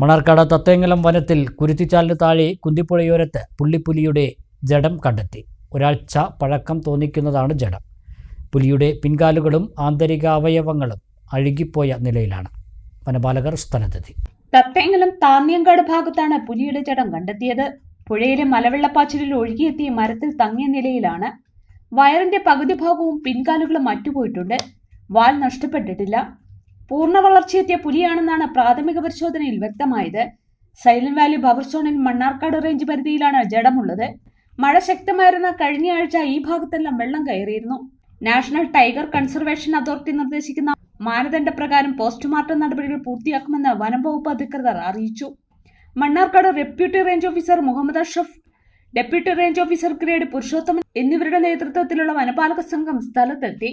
മണർക്കാട് തത്തേങ്ങലം വനത്തിൽ കുരുത്തിച്ചാലിന് താഴെ കുന്തിപ്പുഴയോരത്ത് പുള്ളിപ്പുലിയുടെ ജഡം കണ്ടെത്തി. ഒരാഴ്ച പഴക്കം തോന്നിക്കുന്നതാണ് ജഡം. പുലിയുടെ പിൻകാലുകളും ആന്തരിക അവയവങ്ങളും അഴുകിപ്പോയ നിലയിലാണ്. വനപാലകർ സ്ഥലത്തെത്തി. തത്തേങ്ങലം താന്നിയങ്കാട് ഭാഗത്താണ് പുലിയുടെ ജഡം കണ്ടെത്തിയത്. പുഴയിലെ മലവെള്ളപ്പാച്ചിലിൽ ഒഴുകിയെത്തിയ മരത്തിൽ തങ്ങിയ നിലയിലാണ്. വയറിന്റെ പകുതി ഭാഗവും പിൻകാലുകളും അറ്റുപോയിട്ടുണ്ട്. വാൽ നഷ്ടപ്പെട്ടിട്ടില്ല. പൂർണ വളർച്ചയെത്തിയ പുലിയാണെന്നാണ് പ്രാഥമിക പരിശോധനയിൽ വ്യക്തമായത്. സൈലന്റ് വാലി ബഫർ സോണിൽ മണ്ണാർക്കാട് റേഞ്ച് പരിധിയിലാണ് ജഡമുള്ളത്. മഴ ശക്തമായിരുന്ന കഴിഞ്ഞയാഴ്ച ഈ ഭാഗത്തെല്ലാം വെള്ളം കയറിയിരുന്നു. നാഷണൽ ടൈഗർ കൺസർവേഷൻ അതോറിറ്റി നിർദ്ദേശിക്കുന്ന മാനദണ്ഡ പ്രകാരം പോസ്റ്റ്മോർട്ടം നടപടികൾ പൂർത്തിയാക്കുമെന്ന് വനം വകുപ്പ് അധികൃതർ അറിയിച്ചു. Mannarkkad deputy range officer Muhammad Ashraf deputy range officer grade Purushothaman എന്നിവരുടെ നേതൃത്വത്തിലുള്ള വനപാലക സംഘം സ്ഥലത്തെത്തി.